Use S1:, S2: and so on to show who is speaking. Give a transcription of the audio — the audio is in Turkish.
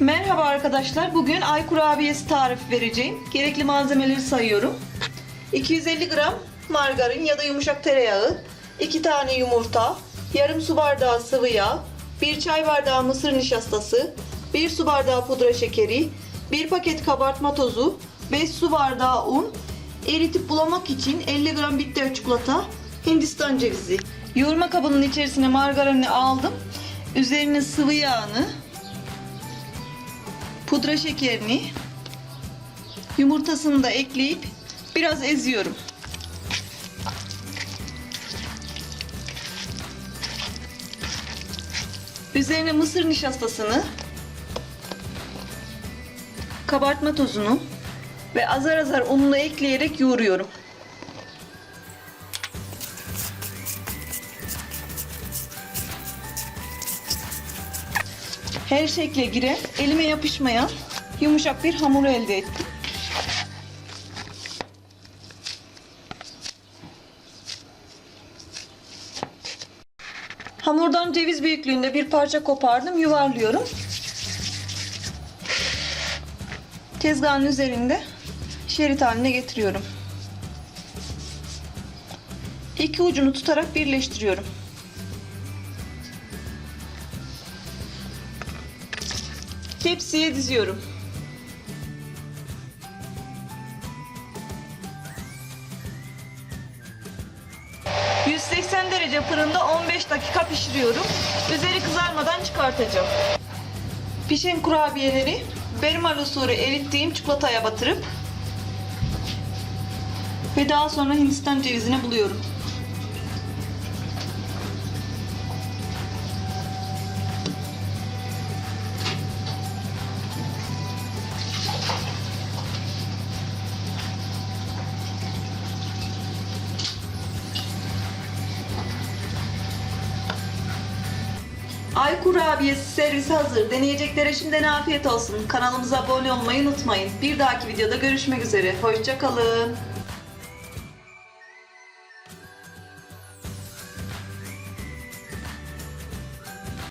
S1: Merhaba arkadaşlar. Bugün ay kurabiyesi tarifi vereceğim. Gerekli malzemeleri sayıyorum. 250 gram margarin ya da yumuşak tereyağı, 2 tane yumurta, yarım su bardağı sıvı yağ, 1 çay bardağı mısır nişastası, 1 su bardağı pudra şekeri, 1 paket kabartma tozu, 5 su bardağı un, eritip bulamak için 50 gram bitter çikolata, hindistan cevizi. Yoğurma kabının içerisine margarini aldım. Üzerine sıvı yağını, pudra şekerini, yumurtasını da ekleyip biraz eziyorum. Üzerine mısır nişastasını, kabartma tozunu ve azar azar ununu ekleyerek yoğuruyorum. Her şekle giren, elime yapışmayan yumuşak bir hamur elde ettim. Hamurdan ceviz büyüklüğünde bir parça kopardım, yuvarlıyorum. Tezgahın üzerinde şerit haline getiriyorum. İki ucunu tutarak birleştiriyorum. Tepsiye diziyorum. ...180 derece fırında 15 dakika pişiriyorum. Üzeri kızarmadan çıkartacağım. Pişen kurabiyeleri bermal usulü erittiğim çikolataya batırıp ve daha sonra hindistan cevizine buluyorum. Ay kurabiyesi servisi hazır. Deneyeceklere şimdiden afiyet olsun. Kanalımıza abone olmayı unutmayın. Bir dahaki videoda görüşmek üzere. Hoşçakalın.